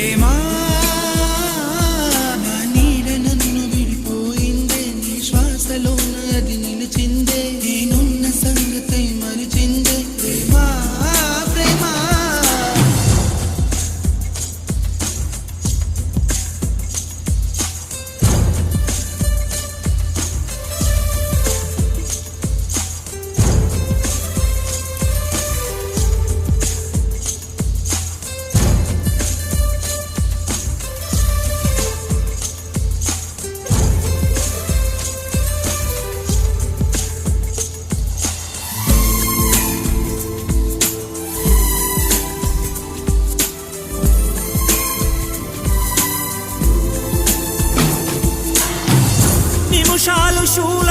ప్రేమా నీడ నన్ను విడిపోయిందే. నీ శ్వాసలో అది నిలిచింది. ಶಾಲು ಶೂಲ